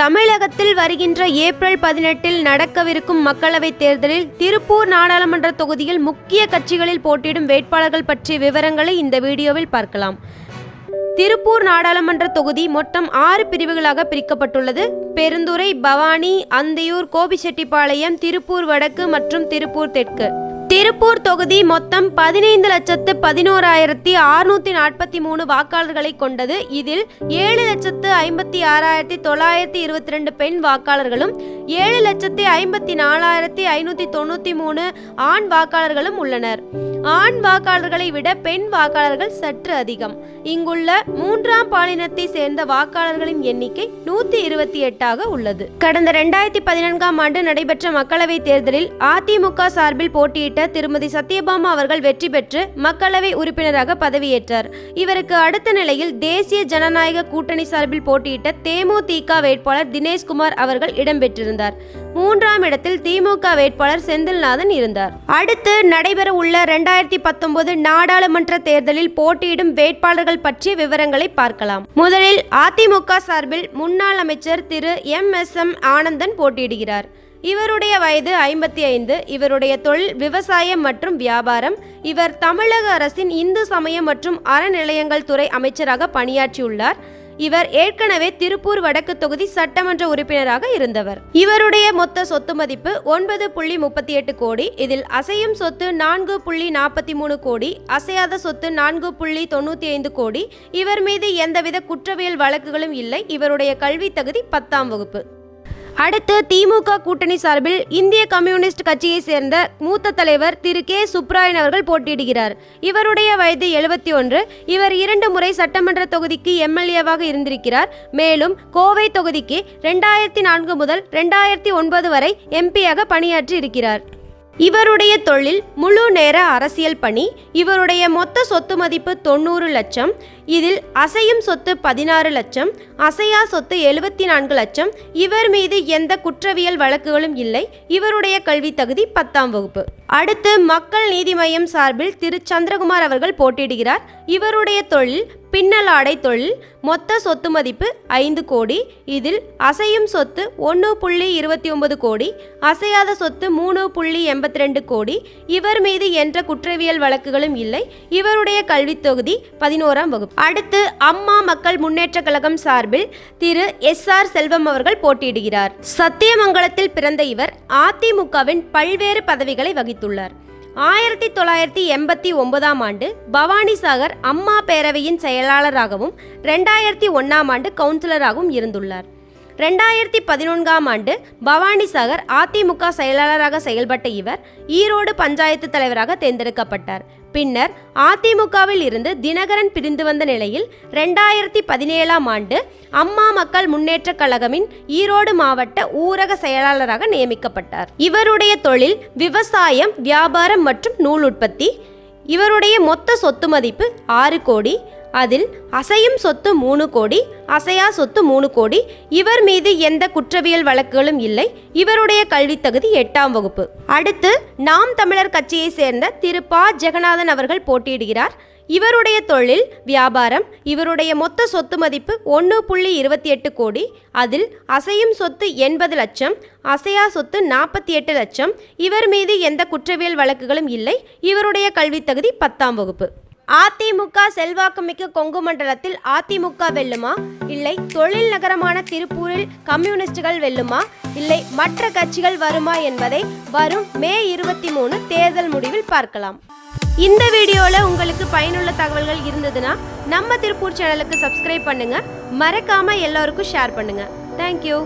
தமிழகத்தில் வருகின்ற ஏப்ரல் பதினெட்டில் நடக்கவிருக்கும் மக்களவைத் தேர்தலில் திருப்பூர் நாடாளுமன்ற தொகுதியில் முக்கிய கட்சிகளில் போட்டியிடும் வேட்பாளர்கள் பற்றிய விவரங்களை இந்த வீடியோவில் பார்க்கலாம். திருப்பூர் நாடாளுமன்ற தொகுதி மொத்தம் ஆறு பிரிவுகளாக பிரிக்கப்பட்டுள்ளது. பெருந்துறை பவானி அந்தியூர் கோபிச்செட்டிப்பாளையம் திருப்பூர் வடக்கு மற்றும் திருப்பூர் தெற்கு. திருப்பூர் தொகுதி மொத்தம் பதினைந்து லட்சத்து பதினோராயிரத்தி அறுநூத்தி நாற்பத்தி மூணு வாக்காளர்களை கொண்டது. இதில் ஏழு லட்சத்து ஐம்பத்தி ஆறாயிரத்தி தொள்ளாயிரத்தி இருபத்தி ரெண்டு பெண் வாக்காளர்களும் ஏழு லட்சத்தி ஐம்பத்தி நாலாயிரத்தி ஐநூற்றி தொண்ணூற்றி மூணு ஆண் வாக்காளர்களும் உள்ளனர். ஆண் வாக்காளர்களை விட பெண் வாக்காளர்கள் சற்று அதிகம். இங்குள்ள மூன்றாம் பாலினத்தை சேர்ந்த வாக்காளர்களின் எண்ணிக்கை நூத்தி இருபத்தி எட்டாக உள்ளது. கடந்த ரெண்டாயிரத்தி பதினான்காம் ஆண்டு நடைபெற்ற மக்களவைத் தேர்தலில் அதிமுக சார்பில் போட்டியிட்ட திருமதி சத்யபாமா அவர்கள் வெற்றி பெற்று மக்களவை உறுப்பினராக பதவியேற்றார். இவருக்கு அடுத்த நிலையில் தேசிய ஜனநாயக கூட்டணி சார்பில் போட்டியிட்ட தேமுதிக வேட்பாளர் தினேஷ்குமார் அவர்கள் இடம்பெற்றிருந்தார். மூன்றாம் இடத்தில் திமுக வேட்பாளர் செந்தில்நாதன் இருந்தார். அடுத்து நடைபெற உள்ள ரெண்டாயிரத்தி பத்தொன்பது நாடாளுமன்ற தேர்தலில் போட்டியிடும் வேட்பாளர்கள் பற்றிய விவரங்களை பார்க்கலாம். முதலில் அதிமுக சார்பில் முன்னாள் அமைச்சர் Thiru M. S. M. Anandan போட்டியிடுகிறார். இவருடைய வயது ஐம்பத்தி ஐந்து இவருடைய தொழில் விவசாயம் மற்றும் வியாபாரம் இவர் தமிழக அரசின் இந்து சமயம் மற்றும் அறநிலையங்கள் துறை அமைச்சராக பணியாற்றியுள்ளார். இவர் ஏற்கனவே திருப்பூர் வடக்கு தொகுதி சட்டமன்ற உறுப்பினராக இருந்தவர். இவருடைய மொத்த சொத்து மதிப்பு ஒன்பது புள்ளி முப்பத்தி எட்டு கோடி. இதில் அசையும் சொத்து நான்கு புள்ளி நாற்பத்தி மூணு கோடி. அசையாத சொத்து நான்கு புள்ளி தொண்ணூற்றி ஐந்து கோடி. இவர் மீது எந்தவித குற்றவியல் வழக்குகளும் இல்லை. இவருடைய கல்வி தகுதி பத்தாம் வகுப்பு. அடுத்து திமுக கூட்டணி சார்பில் இந்திய கம்யூனிஸ்ட் கட்சியை சேர்ந்த மூத்த தலைவர் திரு கே. சுப்ராயன் அவர்கள் போட்டியிடுகிறார். இவருடைய வயது எழுபத்தி ஒன்று இவர் இரண்டு முறை சட்டமன்ற தொகுதிக்கு எம்எல்ஏவாக இருந்திருக்கிறார். மேலும் கோவை தொகுதிக்கு ரெண்டாயிரத்தி நான்கு முதல் ரெண்டாயிரத்தி ஒன்பது வரை எம்பியாக பணியாற்றி இருக்கிறார். இவருடைய தொழில் முழு நேர அரசியல் பணி. இவருடைய மொத்த சொத்து மதிப்பு தொண்ணூறு லட்சம். இதில் அசையும் சொத்து பதினாறு லட்சம் அசையா சொத்து எழுபத்தி நான்கு லட்சம் இவர் மீது எந்த குற்றவியல் வழக்குகளும் இல்லை. இவருடைய கல்வி தகுதி பத்தாம் வகுப்பு. அடுத்து மக்கள் நீதி மையம் சார்பில் திரு. சந்திரகுமார் அவர்கள் போட்டியிடுகிறார். இவருடைய தொழில் பின்னல் ஆடை தொழில் மொத்த சொத்து மதிப்பு ஐந்து கோடி. இதில் அசையும் சொத்து ஒன்று புள்ளி இருபத்தி ஒன்பது கோடி அசையாத சொத்து மூணு புள்ளி எண்பத்தி ரெண்டு கோடி. இவர் மீது என்ற குற்றவியல் வழக்குகளும் இல்லை. இவருடைய கல்வித் தொகுதி பதினோராம் வகுப்பு. அடுத்து அம்மா மக்கள் முன்னேற்ற கழகம் சார்பில் திரு எஸ் ஆர் செல்வம் அவர்கள் போட்டியிடுகிறார். சத்தியமங்கலத்தில் பிறந்த இவர் அதிமுகவின் பல்வேறு பதவிகளை வகித்துள்ளார். ஆயிரத்தி தொள்ளாயிரத்தி எண்பத்தி ஒன்பதாம் ஆண்டு பவானிசாகர் அம்மா பேரவையின் செயலாளராகவும் ரெண்டாயிரத்தி ஒன்றாம் ஆண்டு கவுன்சிலராகவும் இருந்துள்ளார். ரெண்டாயிரத்தி பதினொன்காம் ஆண்டு பவானிசாகர் அதிமுக செயலாளராக செயல்பட்ட இவர் ஈரோடு பஞ்சாயத்து தலைவராக தேர்ந்தெடுக்கப்பட்டார். பின்னர் அதிமுகவில் இருந்து தினகரன் பிரிந்து வந்த நிலையில் ரெண்டாயிரத்தி பதினேழாம் ஆண்டு அம்மா மக்கள் முன்னேற்ற கழகமின் ஈரோடு மாவட்ட ஊரக செயலாளராக நியமிக்கப்பட்டார். இவருடைய தொழில் விவசாயம் வியாபாரம் மற்றும் நூல் உற்பத்தி. இவருடைய மொத்த சொத்து மதிப்பு ஆறு கோடி. அதில் அசையும் சொத்து மூணு கோடி அசையா சொத்து மூணு கோடி இவர் மீது எந்த குற்றவியல் வழக்குகளும் இல்லை. இவருடைய கல்வி தகுதி எட்டாம் வகுப்பு. அடுத்து நாம் தமிழர் கட்சியை சேர்ந்த திரு. ப. ஜெகநாதன் அவர்கள் போட்டியிடுகிறார். இவருடைய தொழில் வியாபாரம் இவருடைய மொத்த சொத்து மதிப்பு ஒன்று புள்ளி இருபத்தி எட்டு கோடி. அதில் அசையும் சொத்து எண்பது லட்சம் அசையா சொத்து நாற்பத்தி எட்டு லட்சம். இவர் மீது எந்த குற்றவியல் வழக்குகளும் இல்லை. இவருடைய கல்வி தகுதி பத்தாம் வகுப்பு. அதிமுக செல்வாக்குமிக்க கொங்கு மண்டலத்தில் அதிமுக வெல்லுமா? இல்லை தொழில் நகரமான திருப்பூரில் கம்யூனிஸ்டுகள் வெல்லுமா? இல்லை மற்ற கட்சிகள் வருமா என்பதை வரும் மே இருபத்தி மூணு தேர்தல் முடிவில் பார்க்கலாம். இந்த வீடியோவில் உங்களுக்கு பயனுள்ள தகவல்கள் இருந்ததுன்னா நம்ம திருப்பூர் சேனலுக்கு சப்ஸ்கிரைப் பண்ணுங்க. மறக்காம எல்லோருக்கும் ஷேர் பண்ணுங்க. தேங்க்யூ